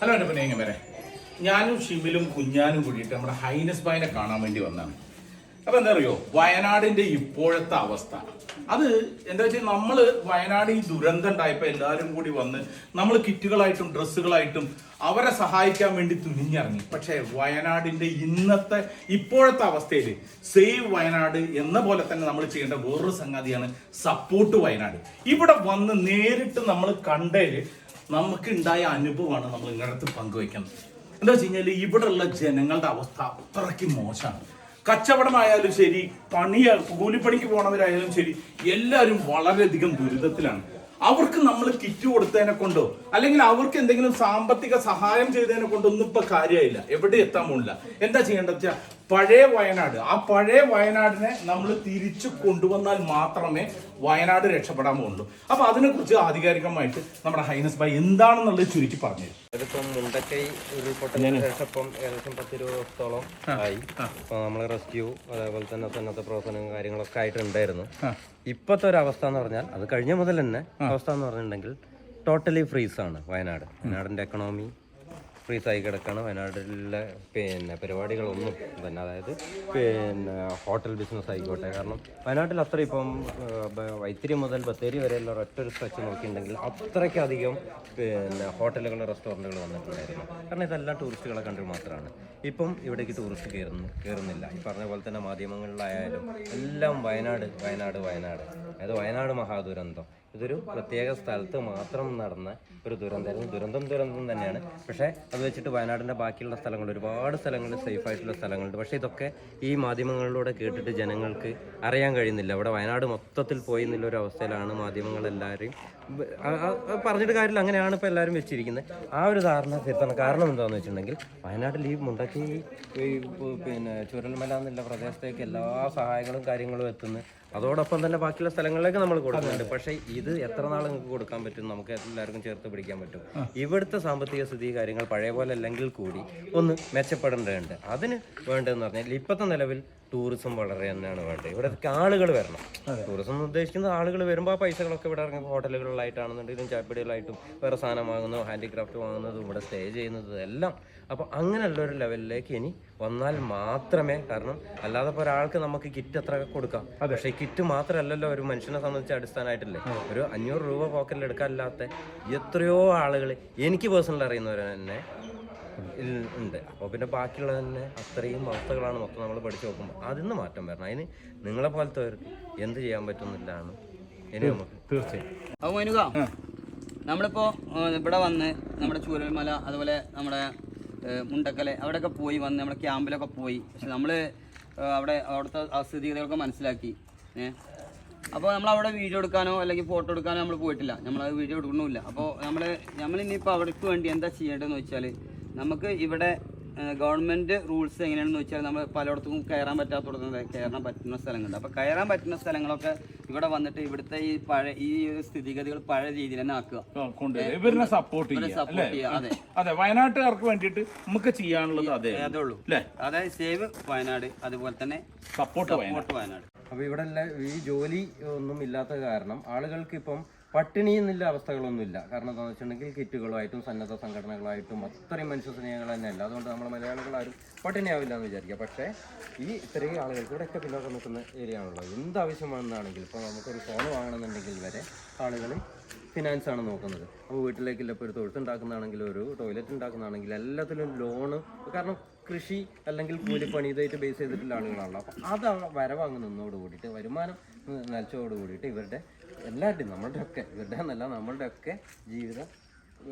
Hello എന്റെ പിന്നെ വരെ? ഞാനും ഷിബിലും കുഞ്ഞാനും കൂടിയിട്ട് നമ്മുടെ ഹൈനസ് ബായിനെ കാണാൻ വേണ്ടി വന്നാണ് അപ്പൊ എന്താ അറിയോ? വയനാടിന്റെ ഇപ്പോഴത്തെ അവസ്ഥ. അത് എന്താ വെച്ചാൽ നമ്മൾ വയനാട് ഈ ദുരന്തം ഉണ്ടായപ്പോൾ എല്ലാവരും കൂടി വന്ന് നമ്മൾ കിറ്റുകളായിട്ടും ഡ്രസ്സുകളായിട്ടും അവരെ സഹായിക്കാൻ വേണ്ടി തുനിഞ്ഞിറങ്ങി. പക്ഷേ വയനാടിന്റെ ഇന്നത്തെ ഇപ്പോഴത്തെ അവസ്ഥയിൽ സേവ് വയനാട് എന്ന പോലെ തന്നെ നമ്മൾ ചെയ്യേണ്ട വേറൊരു സംഗതിയാണ് സപ്പോർട്ട് വയനാട്. ഇവിടെ വന്ന് നേരിട്ട് നമ്മൾ കണ്ടേൽ നമുക്ക് ഉണ്ടായ അനുഭവമാണ് നമ്മൾ ഇങ്ങനത്തെ പങ്കുവയ്ക്കുന്നത്. എന്താ വെച്ച് കഴിഞ്ഞാൽ ഇവിടെയുള്ള ജനങ്ങളുടെ അവസ്ഥ അത്രയ്ക്ക് മോശമാണ്. കച്ചവടമായാലും ശരി പണി കൂലിപ്പണിക്ക് പോണവരായാലും ശരി എല്ലാവരും വളരെയധികം ദുരിതത്തിലാണ്. അവർക്ക് നമ്മൾ കിറ്റ് കൊടുത്തതിനെ കൊണ്ടോ അല്ലെങ്കിൽ അവർക്ക് എന്തെങ്കിലും സാമ്പത്തിക സഹായം ചെയ്തതിനെ കൊണ്ടൊന്നും ഇപ്പൊ കാര്യമായില്ല. എവിടെ എത്താൻ പോണില്ല. എന്താ ചെയ്യേണ്ടത് വെച്ചാൽ പഴയ വയനാട്. ആ പഴയ വയനാടിനെ നമ്മൾ തിരിച്ചു കൊണ്ടുവന്നാൽ മാത്രമേ വയനാട് രക്ഷപ്പെടാൻ പോകുള്ളൂ അപ്പൊ അതിനെക്കുറിച്ച് ആധികാരികമായിട്ട് നമ്മുടെ ഹൈനസ് ഭായി എന്താണെന്നുള്ളത് ചുരുക്കി പറഞ്ഞു. ഇതിപ്പം മുണ്ടക്കൈ ഉരുൾപൊട്ടലിന് ശേഷം ഇപ്പം ഏകദേശം പത്ത് ദിവസത്തോളം ആയി. അപ്പൊ നമ്മൾ റെസ്ക്യൂ അതേപോലെ തന്നെ സന്നദ്ധ പ്രവർത്തനവും കാര്യങ്ങളൊക്കെ ആയിട്ടുണ്ടായിരുന്നു. ഇപ്പോഴത്തെ ഒരു അവസ്ഥ എന്ന് പറഞ്ഞാൽ അത് കഴിഞ്ഞ മുതൽ തന്നെ അവസ്ഥ എന്ന് പറഞ്ഞിട്ടുണ്ടെങ്കിൽ ടോട്ടലി ഫ്രീസ് ആണ് വയനാട്. വയനാടിന്റെ എക്കണോമി ഫ്രീസ് ആയി കിടക്കാണ്. വയനാട്ടിലെ പിന്നെ പരിപാടികളൊന്നും തന്നെ അതായത് പിന്നെ ഹോട്ടൽ ബിസിനസ് ആയിക്കോട്ടെ. കാരണം വയനാട്ടിൽ അത്ര ഇപ്പം വൈത്തിരി മുതൽ ബത്തേരി വരെയുള്ള ഒരൊറ്റ ഒരു സ്ട്രെച്ച് നോക്കിയിട്ടുണ്ടെങ്കിൽ അത്രയ്ക്കധികം പിന്നെ ഹോട്ടലുകൾ റെസ്റ്റോറന്റുകൾ വന്നിട്ടുണ്ടായിരുന്നു. കാരണം ഇതെല്ലാം ടൂറിസ്റ്റുകളെ കണ്ടു മാത്രമാണ്. ഇപ്പം ഇവിടേക്ക് ടൂറിസ്റ്റ് കയറുന്നു കയറുന്നില്ല. ഈ പറഞ്ഞ പോലെ തന്നെ മാധ്യമങ്ങളിലായാലും എല്ലാം വയനാട് വയനാട് വയനാട്. അതായത് വയനാട് മഹാദുരന്തം. ഇതൊരു പ്രത്യേക സ്ഥലത്ത് മാത്രം നടന്ന ഒരു ദുരന്തമായിരുന്നു. ദുരന്തം ദുരന്തം തന്നെയാണ്. പക്ഷേ അത് വെച്ചിട്ട് വയനാടിന്റെ ബാക്കിയുള്ള സ്ഥലങ്ങൾ ഒരുപാട് സ്ഥലങ്ങൾ സേഫ് ആയിട്ടുള്ള സ്ഥലങ്ങളുണ്ട്. പക്ഷേ ഇതൊക്കെ ഈ മാധ്യമങ്ങളിലൂടെ കേട്ടിട്ട് ജനങ്ങൾക്ക് അറിയാൻ കഴിയുന്നില്ല. ഇവിടെ വയനാട് മൊത്തത്തിൽ പോയി എന്നുള്ളൊരു അവസ്ഥയിലാണ് മാധ്യമങ്ങളെല്ലാവരെയും പറഞ്ഞിട്ട് കാര്യമില്ല. അങ്ങനെയാണ് ഇപ്പോൾ എല്ലാവരും വെച്ചിരിക്കുന്നത്. ആ ഒരു ധാരണ തിരുത്തണം കാരണം എന്താണെന്ന് വെച്ചിട്ടുണ്ടെങ്കിൽ വയനാട്ടിൽ ഈ മുണ്ടക്കി ഈ പിന്നെ ചുരൽമല എന്നുള്ള പ്രദേശത്തേക്ക് എല്ലാ സഹായങ്ങളും കാര്യങ്ങളും എത്തുന്നു അതോടൊപ്പം തന്നെ ബാക്കിയുള്ള സ്ഥലങ്ങളിലേക്ക് നമ്മൾ കൊടുക്കുന്നുണ്ട്. പക്ഷേ ഇത് എത്ര നാൾ നിങ്ങൾക്ക് കൊടുക്കാൻ പറ്റും നമുക്ക് എല്ലാവർക്കും ചേർത്ത് പിടിക്കാൻ പറ്റും. ഇവിടുത്തെ സാമ്പത്തിക സ്ഥിതി കാര്യങ്ങൾ പഴയ പോലെ അല്ലെങ്കിൽ കൂടി ഒന്ന് മെച്ചപ്പെടേണ്ടതുണ്ട്. അതിന് വേണ്ടതെന്ന് പറഞ്ഞാൽ ഇപ്പോഴത്തെ നിലവിൽ ടൂറിസം വളരെ തന്നെയാണ് വേണ്ടത്. ഇവിടെ ആളുകൾ വരണം. ടൂറിസം എന്ന് ഉദ്ദേശിക്കുന്നത് ആളുകൾ വരുമ്പോൾ ആ പൈസകളൊക്കെ ഇവിടെ ഇറങ്ങി. ഹോട്ടലുകളിലായിട്ടാണെന്നുണ്ടെങ്കിലും ചായപ്പടികളായിട്ടും വേറെ സാധനം വാങ്ങുന്നു ഹാൻഡിക്രാഫ്റ്റ് വാങ്ങുന്നതും ഇവിടെ സ്റ്റേ ചെയ്യുന്നതും എല്ലാം. അപ്പോൾ അങ്ങനെയുള്ള ഒരു ലെവലിലേക്ക് ഇനി വന്നാൽ മാത്രമേ കാരണം അല്ലാതെ ഇപ്പോൾ ഒരാൾക്ക് നമുക്ക് കിറ്റ് എത്ര കൊടുക്കാം. പക്ഷേ ഈ കിറ്റ് മാത്രമല്ലല്ലോ ഒരു മനുഷ്യനെ സംബന്ധിച്ച് അടിസ്ഥാനമായിട്ടില്ലേ? ഒരു അഞ്ഞൂറ് രൂപ പോക്കറ്റിൽ എടുക്കാനില്ലാത്ത എത്രയോ ആളുകൾ എനിക്ക് പേഴ്സണൽ അറിയുന്നവർ തന്നെ ഉണ്ട്. അപ്പോൾ പിന്നെ ബാക്കിയുള്ളത് തന്നെ അത്രയും അവസ്ഥകളാണ് മൊത്തം നമ്മൾ പഠിച്ചു നോക്കുമ്പോൾ നിന്ന് മാറ്റം വരണം. അതിന് നിങ്ങളെ പോലത്തെവർക്ക് എന്ത് ചെയ്യാൻ പറ്റുന്നില്ലാണ് ഇനി നമുക്ക് തീർച്ചയായും. അപ്പോൾ മനുക നമ്മളിപ്പോൾ ഇവിടെ വന്ന് നമ്മുടെ ചൂരൽമല അതുപോലെ നമ്മുടെ മുണ്ടക്കലെ അവിടെയൊക്കെ പോയി വന്ന് നമ്മുടെ ക്യാമ്പിലൊക്കെ പോയി. പക്ഷെ നമ്മൾ അവിടെ അവിടുത്തെ ആ സ്ഥിതിഗതികളൊക്കെ മനസ്സിലാക്കി. ഏഹ് അപ്പോൾ നമ്മൾ അവിടെ വീഡിയോ എടുക്കാനോ അല്ലെങ്കിൽ ഫോട്ടോ എടുക്കാനോ നമ്മൾ പോയിട്ടില്ല. നമ്മൾ അത് വീഡിയോ എടുക്കണമില്ല. അപ്പോൾ നമ്മൾ നമ്മൾ ഇനിയിപ്പോൾ അവിടേക്ക് വേണ്ടി എന്താ ചെയ്യേണ്ടതെന്ന് വെച്ചാൽ നമുക്ക് ഇവിടെ ഗവൺമെന്റ് റൂൾസ് എങ്ങനെയാണെന്ന് വെച്ചാൽ നമ്മൾ പലയിടത്തും കയറാൻ പറ്റാത്തടത്തും കയറാൻ പറ്റുന്ന സ്ഥലങ്ങളുണ്ട്. അപ്പോൾ കയറാൻ പറ്റുന്ന സ്ഥലങ്ങളൊക്കെ ഇവിടെ വന്നിട്ട് ഇവിടുത്തെ ഈ പഴയ ഈ ഒരു സ്ഥിതിഗതികൾ പഴയ രീതിയിൽ തന്നെ ആക്കുക. ഇവരിനെ സപ്പോർട്ട് ചെയ്യുക അതെ. അതെ വയനാട്ടുകാർക്ക് വേണ്ടിയിട്ട് നമുക്ക് ചെയ്യാനുള്ളത് അതെ അതേ ഉള്ളൂ. അല്ലേ? അതായത് സേവ് വയനാട് അതുപോലെ തന്നെ സപ്പോർട്ട് വയനാട്. സപ്പോർട്ട് വയനാട്. അപ്പോൾ ഇവിടെ ഈ ജോലി ഒന്നും ഇല്ലാത്ത കാരണം ആളുകൾക്ക് ഇപ്പം പട്ടിണി എന്നുള്ള അവസ്ഥകളൊന്നുമില്ല. കാരണം എന്താണെന്ന് വെച്ചിട്ടുണ്ടെങ്കിൽ കിറ്റുകളുമായിട്ടും സന്നദ്ധ സംഘടനകളായിട്ടും അത്രയും മനുഷ്യ സ്നേഹങ്ങൾ തന്നെയല്ല. അതുകൊണ്ട് നമ്മൾ മലയാളികൾ ആരും പട്ടിണിയാവില്ല എന്ന് വിചാരിക്കുക. പക്ഷേ ഈ ഇത്രയും ആളുകൾക്ക് ഇവിടെയൊക്കെ പിന്നോക്കം നിൽക്കുന്ന ഏരിയ ആണല്ലോ എന്ത് ആവശ്യമാണെന്നാണെങ്കിൽ ഇപ്പോൾ നമുക്കൊരു ഫോൺ വാങ്ങണമെന്നുണ്ടെങ്കിൽ വരെ ആളുകൾ ഫിനാൻസ് ആണ് നോക്കുന്നത്. അപ്പോൾ വീട്ടിലേക്കില്ല ഇപ്പോൾ ഒരു തൊഴുത്തുണ്ടാക്കുന്നതാണെങ്കിലും ഒരു ടോയ്ലറ്റ് ഉണ്ടാക്കുന്നതാണെങ്കിലും എല്ലാത്തിലും ലോണ് കാരണം കൃഷി അല്ലെങ്കിൽ കൂലിപ്പണി ഇതായിട്ട് ബേസ് ചെയ്തിട്ടുള്ള ആളുകളാണല്ലോ. അപ്പോൾ അത് വരവാങ്ങുന്നതോട് നിന്നോട് കൂടിയിട്ട് വരുമാനം നിലച്ചോട് കൂടിയിട്ട് ഇവരുടെ എല്ലാവരുടെയും നമ്മളുടെ ഒക്കെ ഇവരുടെ എന്നല്ല നമ്മളുടെ ഒക്കെ ജീവിതം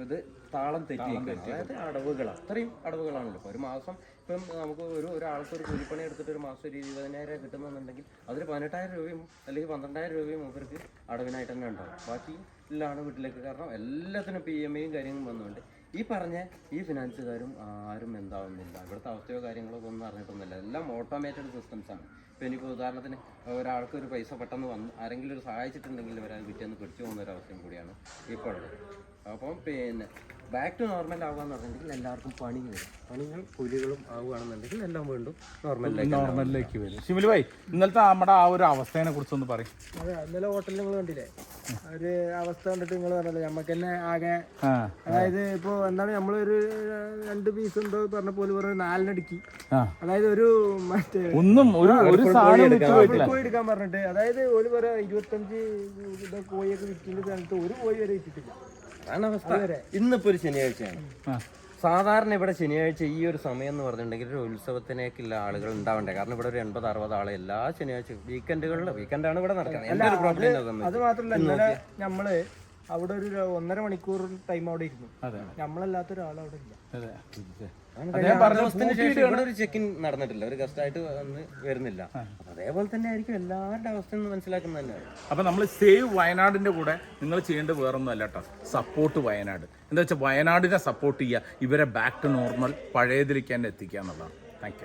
ഇത് താളം തെറ്റി അതായത് അടവുകൾ അത്രയും അടവുകളാണല്ലോ. ഇപ്പോൾ ഒരു മാസം ഇപ്പം നമുക്ക് ഒരു ഒരാൾക്ക് ഒരു കൂലിപ്പണി എടുത്തിട്ട് ഒരു മാസം ഒരു ഇരുപതിനായിരം രൂപ കിട്ടുന്നുണ്ടെങ്കിൽ അതിൽ പതിനെട്ടായിരം രൂപയും അല്ലെങ്കിൽ പന്ത്രണ്ടായിരം രൂപയും മൂപ്പർക്ക് അടവിനായിട്ട് തന്നെ ഉണ്ടാവും. ബാക്കി ഇല്ലാണ് വീട്ടിലേക്ക് കാരണം എല്ലാത്തിനും പി എം ഐയും കാര്യങ്ങളും വന്നുകൊണ്ട് ഈ പറഞ്ഞ ഈ ഫിനാൻസുകാരും ആരും എന്താവുന്നില്ല. ഇവിടുത്തെ അവസ്ഥയോ കാര്യങ്ങളോ ഒന്നും അറിഞ്ഞിട്ടൊന്നുമില്ല. എല്ലാം ഓട്ടോമേറ്റഡ് സിസ്റ്റംസ് ആണ്. ഇപ്പം എനിക്ക് ഉദാഹരണത്തിന് ഒരാൾക്ക് ഒരു പൈസ പെട്ടെന്ന് വന്ന് ആരെങ്കിലും ഒരു സഹായിച്ചിട്ടുണ്ടെങ്കിൽ ഇവരത് പിറ്റേന്ന് പിടിച്ചു പോകുന്ന ഒരു അവസ്ഥയും കൂടിയാണ് ഇപ്പോഴുള്ളത്. അപ്പം പിന്നെ ബാക്ക് ടു നോർമൽ ആവുകയെന്ന് പറഞ്ഞിട്ടുണ്ടെങ്കിൽ എല്ലാവർക്കും പണി വരും. പണികൾ കൂലികളും ആവുകയാണെന്നുണ്ടെങ്കിൽ എല്ലാം വീണ്ടും നോർമലിലേക്ക് നോർമലിലേക്ക് വരും. ഷിമിൽ ഭായി ഇന്നലത്തെ നമ്മുടെ ആ ഒരു അവസ്ഥയെ കുറിച്ചൊന്ന് പറയും. അതെ ഇന്നലെ ഹോട്ടലിൽ നിങ്ങൾ കണ്ടില്ലേ? ആ ഒരു അവസ്ഥ കണ്ടിട്ട് നിങ്ങൾ പറഞ്ഞല്ലോ നമുക്ക് തന്നെ ആകെ ആ അതായത് ഇപ്പോ എന്താണ് നമ്മളൊരു രണ്ട് പീസ് ഉണ്ടോ പറഞ്ഞ പോലെ പറഞ്ഞ നാലിനടുക്കി. അതായത് ഒരു മറ്റേ ഒന്നും ഒരു ഒരു കോഴി എടുക്കാൻ പറഞ്ഞിട്ട് അതായത് ഒരു പറയാ ഇരുപത്തഞ്ച് കോഴിയൊക്കെ വിറ്റിന്റെ സ്ഥലത്ത് ഒരു കോഴി വരെ വിറ്റിട്ടില്ല. അതാണ് അവസ്ഥ. ഇന്നിപ്പോ ഒരു ശനിയാഴ്ചയാണ്. സാധാരണ ഇവിടെ ശനിയാഴ്ച ഈ ഒരു സമയം എന്ന് പറഞ്ഞിട്ടുണ്ടെങ്കിൽ ഒരു ഉത്സവത്തിനേക്കുള്ള ആളുകൾ ഉണ്ടാവണ്ടേ? കാരണം ഇവിടെ ഒരു എൺപത് അറുപത് ആളെ എല്ലാ ശനിയാഴ്ച വീക്കെൻഡുകളിൽ വീക്കെൻഡാണ് ഇവിടെ നടക്കുന്നത്. എന്റെ ഒരു പ്രോബ്ലം അത് മാത്രമല്ല ഇന്നലെ നമ്മൾ അവിടെ ഒരു ഒന്നര മണിക്കൂർ ടൈം അവിടെ ഇരുന്നു. അതെ നമ്മളല്ലാത്ത ഒരാൾ അവിടെ ഇല്ല ചെക്കിൻ നടന്നിട്ടില്ല. ഒരു വന്ന് വരുന്നില്ല. അപ്പൊ അതേപോലെ തന്നെ ആയിരിക്കും എല്ലാവരുടെ അവസ്ഥ എന്ന് മനസ്സിലാക്കുന്നത് തന്നെയാണ് അപ്പൊ നമ്മൾ സേവ് വയനാടിന്റെ കൂടെ നിങ്ങൾ ചെയ്യേണ്ടത് വേറൊന്നും അല്ല കേട്ടോ സപ്പോർട്ട് വയനാട്. എന്താ വെച്ചാൽ വയനാടിനെ സപ്പോർട്ട് ചെയ്യുക. ഇവരെ ബാക്ക് ടു നോർമൽ പഴയതിലേക്ക് തന്നെ എത്തിക്കുക എന്നുള്ളതാണ്. താങ്ക്